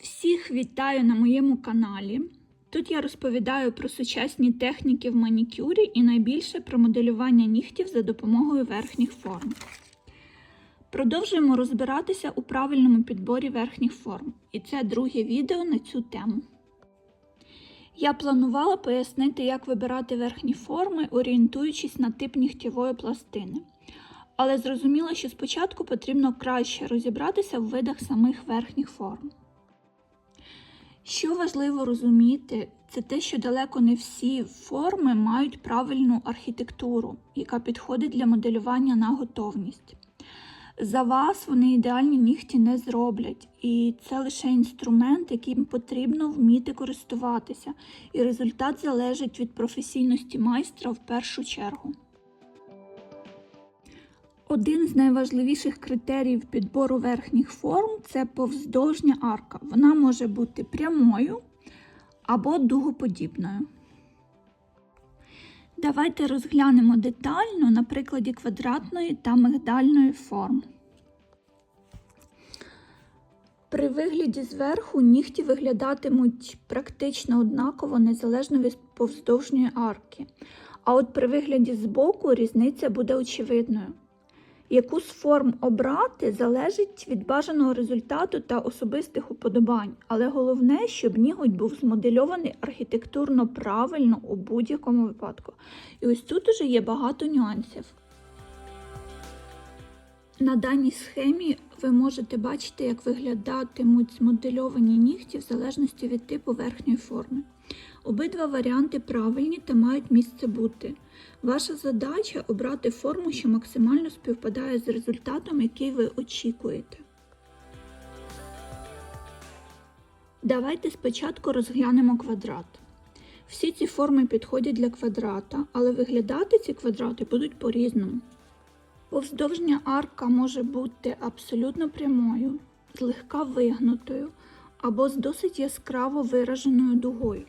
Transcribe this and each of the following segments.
Всіх вітаю на моєму каналі. Тут я розповідаю про сучасні техніки в манікюрі і найбільше про моделювання нігтів за допомогою верхніх форм. Продовжуємо розбиратися у правильному підборі верхніх форм, і це друге відео на цю тему. Я планувала пояснити, як вибирати верхні форми, орієнтуючись на тип нігтєвої пластини. Але зрозуміла, що спочатку потрібно краще розібратися в видах самих верхніх форм. Що важливо розуміти, це те, що далеко не всі форми мають правильну архітектуру, яка підходить для моделювання на готовність. За вас вони ідеальні нігті не зроблять, і це лише інструмент, яким потрібно вміти користуватися, і результат залежить від професійності майстра в першу чергу. Один з найважливіших критеріїв підбору верхніх форм це повздовжня арка. Вона може бути прямою або дугоподібною. Давайте розглянемо детально на прикладі квадратної та мигдальної форм. При вигляді зверху нігті виглядатимуть практично однаково незалежно від повздовжньої арки. А от при вигляді збоку різниця буде очевидною. Яку з форм обрати залежить від бажаного результату та особистих уподобань, але головне, щоб ніготь був змодельований архітектурно правильно у будь-якому випадку. І ось тут уже є багато нюансів. На даній схемі ви можете бачити, як виглядатимуть змодельовані нігті в залежності від типу верхньої форми. Обидва варіанти правильні та мають місце бути. Ваша задача обрати форму, що максимально співпадає з результатом, який ви очікуєте. Давайте спочатку розглянемо квадрат. Всі ці форми підходять для квадрата, але виглядати ці квадрати будуть по-різному. Повздовжня арка може бути абсолютно прямою, злегка вигнутою або з досить яскраво вираженою дугою.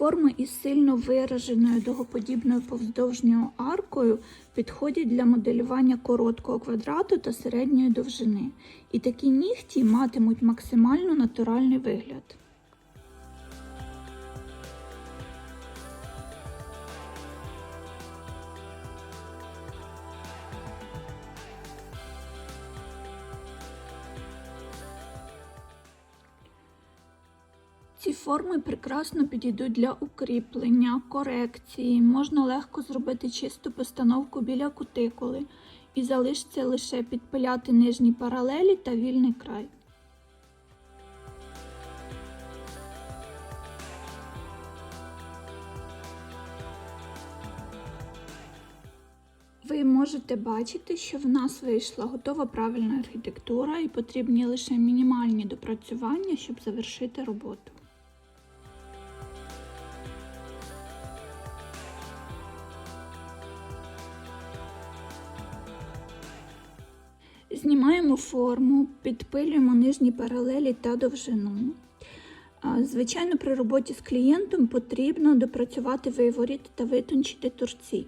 Форми із сильно вираженою дугоподібною повздовжньою аркою підходять для моделювання короткого квадрату та середньої довжини, і такі нігті матимуть максимально натуральний вигляд. Форми прекрасно підійдуть для укріплення, корекції, можна легко зробити чисту постановку біля кутикули і залишиться лише підпиляти нижні паралелі та вільний край. Ви можете бачити, що в нас вийшла готова правильна архітектура і потрібні лише мінімальні допрацювання, щоб завершити роботу. Знімаємо форму, підпилюємо нижні паралелі та довжину. Звичайно, при роботі з клієнтом потрібно допрацювати виворіт та витончити торці.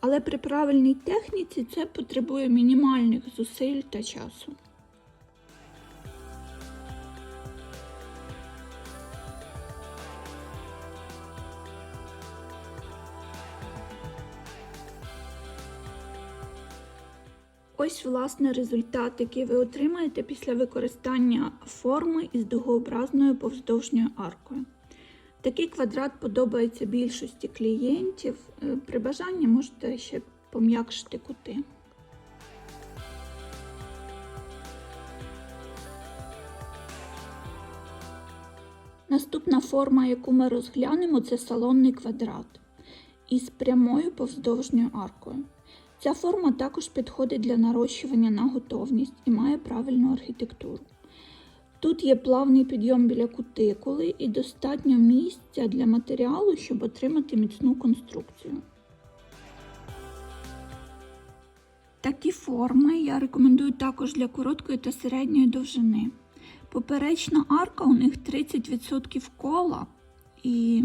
Але при правильній техніці це потребує мінімальних зусиль та часу. Ось, власне, результат, який ви отримаєте після використання форми із дугообразною повздовжньою аркою. Такий квадрат подобається більшості клієнтів. Е, При бажанні можете ще пом'якшити кути. Наступна форма, яку ми розглянемо, це салонний квадрат із прямою повздовжньою аркою. Ця форма також підходить для нарощування на готовність і має правильну архітектуру. Тут є плавний підйом біля кутикули і достатньо місця для матеріалу, щоб отримати міцну конструкцію. Такі форми я рекомендую також для короткої та середньої довжини. Поперечна арка у них 30% кола, і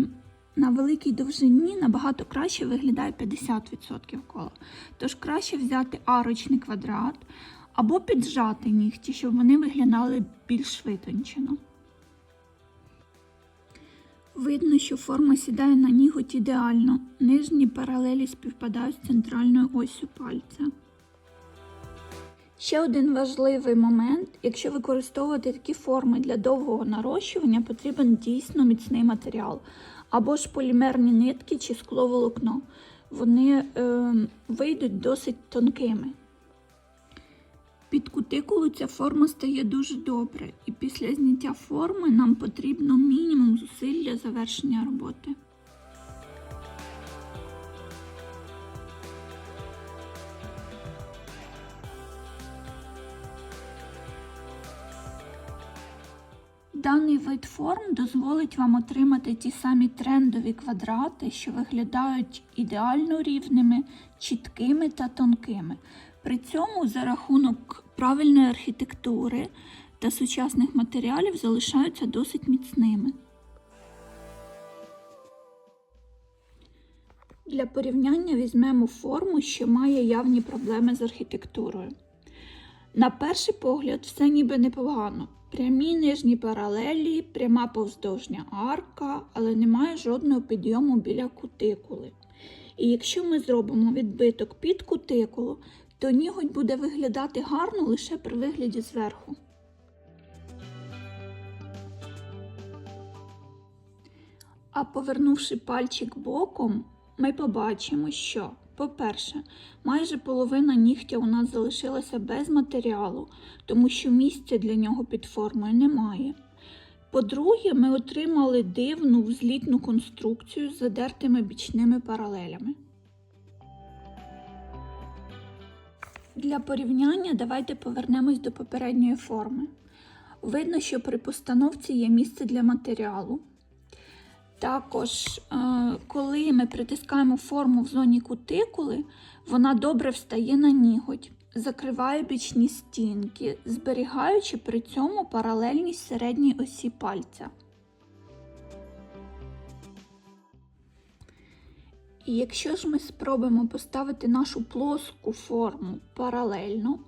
на великій довжині набагато краще виглядає 50% кола. Тож краще взяти арочний квадрат або піджати нігті, щоб вони виглядали більш витончено. Видно, що форма сідає на ніготь ідеально. Нижні паралелі співпадають з центральною оссю пальця. Ще один важливий момент: якщо використовувати такі форми для довгого нарощування, потрібен дійсно міцний матеріал, або ж полімерні нитки чи скловолокно. Вони е, вийдуть досить тонкими. Під кутикулу ця форма стає дуже добре, і після зняття форми нам потрібно мінімум зусиль для завершення роботи. Даний вид форм дозволить вам отримати ті самі трендові квадрати, що виглядають ідеально рівними, чіткими та тонкими. При цьому за рахунок правильної архітектури та сучасних матеріалів залишаються досить міцними. Для порівняння візьмемо форму, що має явні проблеми з архітектурою. На перший погляд, все ніби непогано. Прямі нижні паралелі, пряма повздовжня арка, але немає жодного підйому біля кутикули. І якщо ми зробимо відбиток під кутикулу, то ніготь буде виглядати гарно лише при вигляді зверху. А повернувши пальчик боком, ми побачимо, що, по-перше, майже половина нігтя у нас залишилася без матеріалу, тому що місця для нього під формою немає. По-друге, ми отримали дивну взлітну конструкцію з задертими бічними паралелями. Для порівняння давайте повернемось до попередньої форми. Видно, що при постановці є місце для матеріалу. Також, е, коли ми притискаємо форму в зоні кутикули, вона добре встає на ніготь, закриває бічні стінки, зберігаючи при цьому паралельність середній осі пальця. І якщо ж ми спробуємо поставити нашу плоску форму паралельно,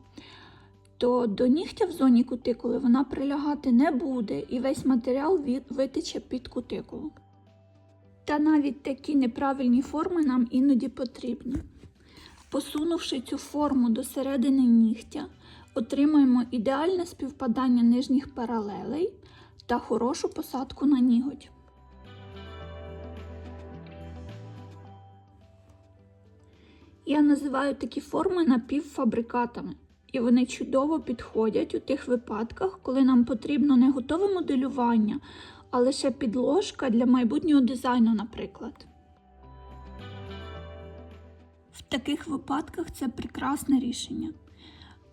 то до нігтя в зоні кутикули вона прилягати не буде і весь матеріал витече під кутикулу. Та навіть такі неправильні форми нам іноді потрібні. Посунувши цю форму до середини нігтя, отримаємо ідеальне співпадання нижніх паралелей та хорошу посадку на ніготь. Я називаю такі форми напівфабрикатами, і вони чудово підходять у тих випадках, коли нам потрібно не готове моделювання, а лише підложка для майбутнього дизайну, наприклад. В таких випадках це прекрасне рішення.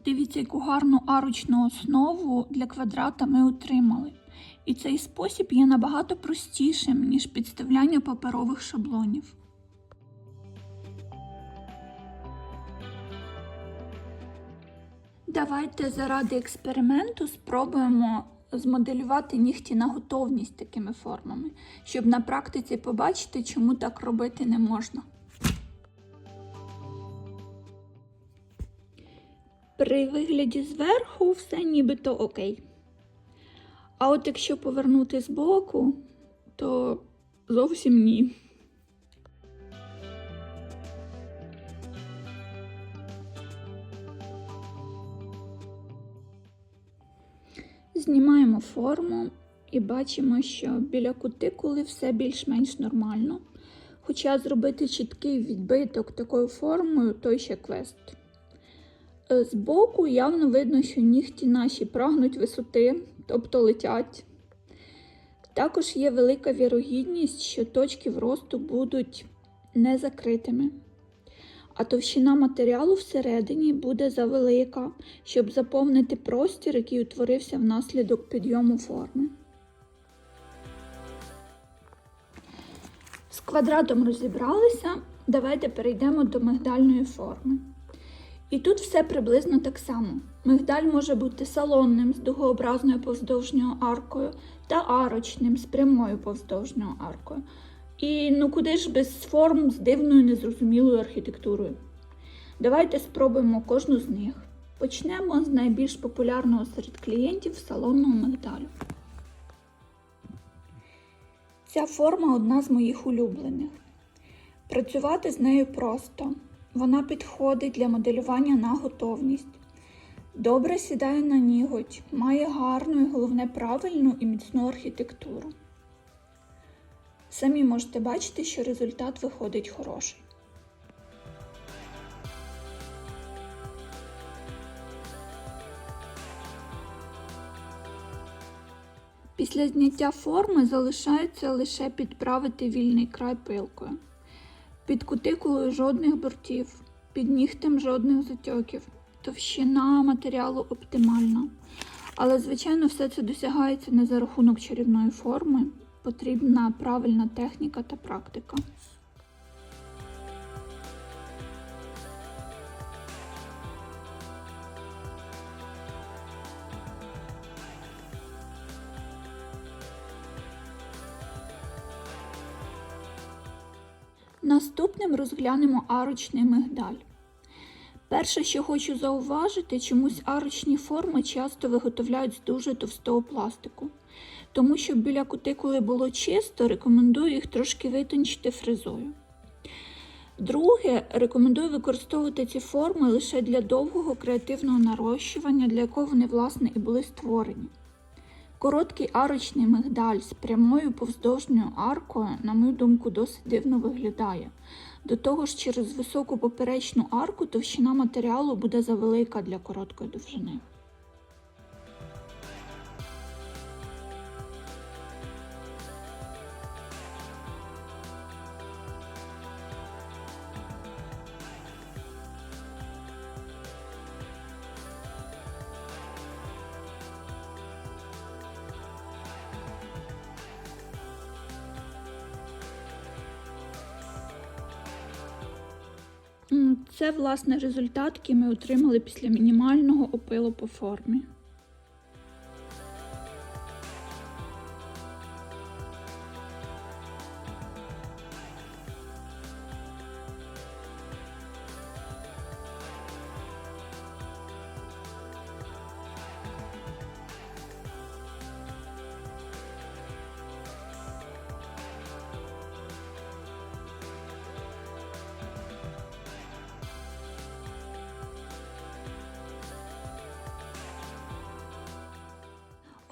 Дивіться, яку гарну арочну основу для квадрата ми отримали. І цей спосіб є набагато простішим, ніж підставляння паперових шаблонів. Давайте заради експерименту спробуємо змоделювати нігті на готовність такими формами, щоб на практиці побачити, чому так робити не можна. При вигляді зверху все нібито окей. А от якщо повернути збоку, то зовсім ні. Знімаємо форму і бачимо, що біля кутикули все більш-менш нормально. Хоча зробити чіткий відбиток такою формою той ще квест. Е, Збоку явно видно, що нігті наші прагнуть висоти, тобто летять. Також є велика вірогідність, що точки вросту будуть не закритими. А товщина матеріалу всередині буде завелика, щоб заповнити простір, який утворився внаслідок підйому форми. З квадратом розібралися. Давайте перейдемо до мигдальної форми. І тут все приблизно так само. Мигдаль може бути салонним з дугообразною повздовжньою аркою та арочним з прямою повздовжньою аркою. І ну куди ж без форм з дивною незрозумілою архітектурою? Давайте спробуємо кожну з них. Почнемо з найбільш популярного серед клієнтів салонного мигдалю. Ця форма одна з моїх улюблених. Працювати з нею просто. Вона підходить для моделювання на готовність. Добре сідає на ніготь, має гарну і головне правильну і міцну архітектуру. Самі можете бачити, що результат виходить хороший. Після зняття форми залишається лише підправити вільний край пилкою. Під кутикулою жодних бортів, під нігтем жодних затьоків, товщина матеріалу оптимальна. Але, звичайно, все це досягається не за рахунок чарівної форми, потрібна правильна техніка та практика. Наступним розглянемо арочний мигдаль. Перше, що хочу зауважити, чомусь арочні форми часто виготовляють з дуже товстого пластику. Тому щоб біля кутикули було чисто, рекомендую їх трошки витончити фрезою. Друге, рекомендую використовувати ці форми лише для довгого креативного нарощування, для якого вони, власне, і були створені. Короткий арочний мигдаль з прямою повздовжньою аркою, на мою думку, досить дивно виглядає. До того ж, через високу поперечну арку товщина матеріалу буде завелика для короткої довжини. Це, власне, результат, який ми отримали після мінімального опилу по формі.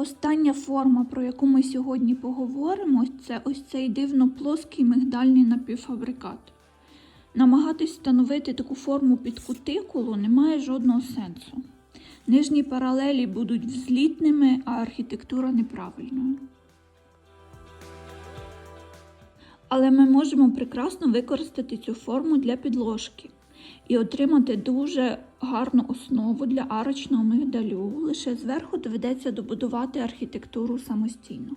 Остання форма, про яку ми сьогодні поговоримо, це ось цей дивно плоский мигдальний напівфабрикат. Намагатись встановити таку форму під кутикулу немає жодного сенсу. Нижні паралелі будуть взлітними, а архітектура неправильною. Але ми можемо прекрасно використати цю форму для підложки і отримати дуже гарну основу для арочного мигдалю. Лише зверху доведеться добудувати архітектуру самостійно.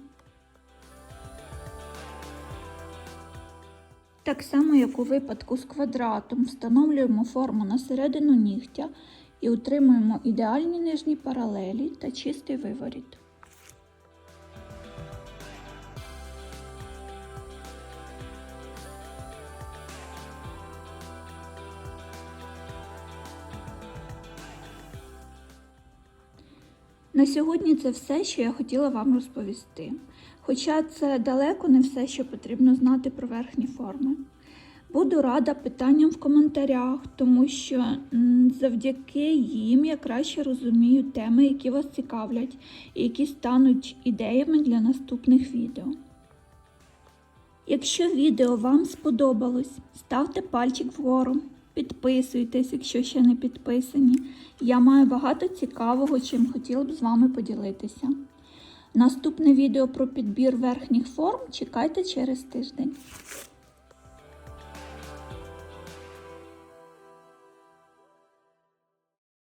Так само, як у випадку з квадратом, встановлюємо форму на середину нігтя і утримуємо ідеальні нижні паралелі та чистий виворіт. На сьогодні це все, що я хотіла вам розповісти. Хоча це далеко не все, що потрібно знати про верхні форми. Буду рада питанням в коментарях, тому що завдяки їм я краще розумію теми, які вас цікавлять, і які стануть ідеями для наступних відео. Якщо відео вам сподобалось, ставте пальчик вгору, підписуйтесь, якщо ще не підписані. Я маю багато цікавого, чим хотіла б з вами поділитися. Наступне відео про підбір верхніх форм чекайте через тиждень.